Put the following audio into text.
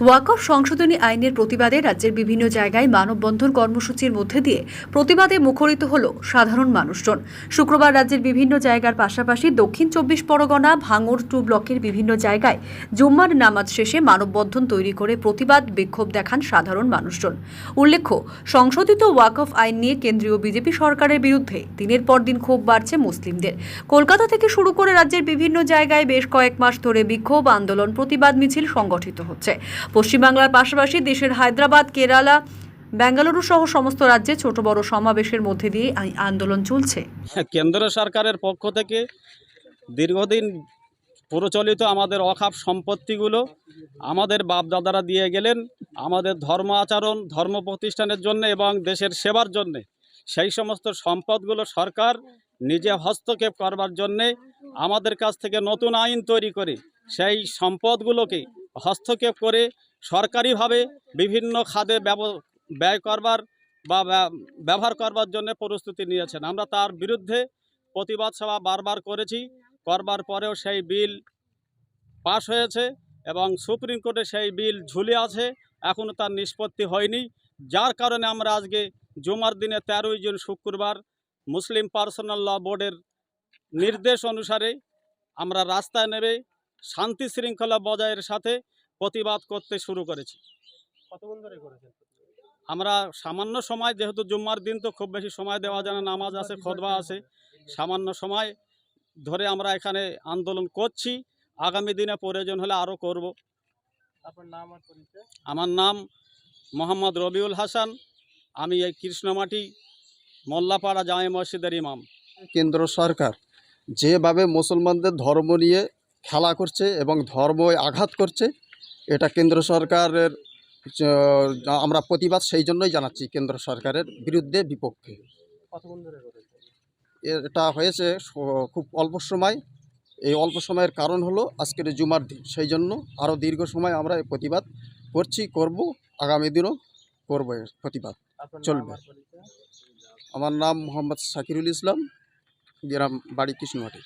ওয়াকফ সংশোধনী আইনের প্রতিবাদে রাজ্যের বিভিন্ন জায়গায় মানববন্ধন কর্মসূচির মধ্যে দিয়ে প্রতিবাদে মুখরিত হল সাধারণ মানুষজন। শুক্রবার রাজ্যের বিভিন্ন জায়গার পাশাপাশি দক্ষিণ চব্বিশ পরগনা, ভাঙড় টু ব্লকের বিভিন্ন জায়গায় জুম্মার নামাজ শেষে মানববন্ধন তৈরি করে প্রতিবাদ বিক্ষোভ দেখান সাধারণ মানুষজন। উল্লেখ্য, সংশোধিত ওয়াকফ আইন নিয়ে কেন্দ্রীয় বিজেপি সরকারের বিরুদ্ধে দিনের পর দিন ক্ষোভ বাড়ছে মুসলিমদের। কলকাতা থেকে শুরু করে রাজ্যের বিভিন্ন জায়গায় বেশ কয়েক মাস ধরে বিক্ষোভ, আন্দোলন, প্রতিবাদ মিছিল সংগঠিত হচ্ছে। পশ্চিমবাংলার পাশাপাশি দেশের হায়দ্রাবাদ, কেরালা, বেঙ্গালুরু সহ সমস্ত রাজ্যে ছোট বড় সমাবেশের মধ্যে দিয়ে আন্দোলন চলছে। কেন্দ্র সরকারের পক্ষ থেকে দীর্ঘদিন প্রচলিত আমাদের অখাপ সম্পত্তিগুলো আমাদের বাপদাদারা দিয়ে গেলেন, আমাদের ধর্ম আচরণ, ধর্ম প্রতিষ্ঠানের জন্য এবং দেশের সেবার জন্যে। সেই সমস্ত সম্পদগুলো সরকার নিজে হস্তক্ষেপ করবার জন্যে আমাদের কাছ থেকে নতুন আইন তৈরি করে সেই সম্পদগুলোকে হস্তক্ষেপ করে সরকারিভাবে বিভিন্ন খাদে ব্যয় করবার বা ব্যবহার করবার জন্য প্রস্তুতি নিয়েছেন। আমরা তার বিরুদ্ধে প্রতিবাদ সভা বারবার করেছি। করবার পরেও সেই বিল পাশ হয়েছে এবং সুপ্রিম কোর্টে সেই বিল ঝুলে আছে। এখনও তার নিষ্পত্তি হয়নি। যার কারণে আমরা আজকে জুমার দিনে তেরোই জুন শুক্রবার মুসলিম পার্সোনাল ল বোর্ডের নির্দেশ অনুসারে আমরা রাস্তায় নেমে শান্তি শৃঙ্খলা বজায়ের সাথে প্রতিবাদ করতে শুরু করেছি। কতক্ষণ ধরে করেছেন আমরা সামান্য সময় যেহেতু জুম্মার দিন তো খুব বেশি সময় দেওয়া যায় না নামাজ আছে খোদবা আছে। সামান্য সময় ধরে আমরা এখানে আন্দোলন করছি। আগামী দিনে প্রয়োজন হলে আরও করব। আপনার নাম আর পরিচয়? আমার নাম মোহাম্মদ রবিউল হাসান। আমি এই কৃষ্ণমাটি মোল্লাপাড়া জামে মসজিদের ইমাম। কেন্দ্র সরকার। যেভাবে মুসলমানদের ধর্ম নিয়ে খেলা করছে এবং ধর্ম আঘাত করছে এটা কেন্দ্র সরকারের আমরা প্রতিবাদ সেই জন্যই জানাচ্ছি কেন্দ্র সরকারের বিরুদ্ধে বিপক্ষে। এটা হয়েছে খুব অল্প সময়। এই অল্প সময়ের কারণ হলো আজকের জুমার দিন। সেই জন্য আরও দীর্ঘ সময় আমরা এই প্রতিবাদ করছি করব আগামী দিনও করব এর প্রতিবাদ। চলবে। আমার নাম মোহাম্মদ শাকিরুল ইসলাম। গ্রাম বাড়ি কৃষ্ণমাটি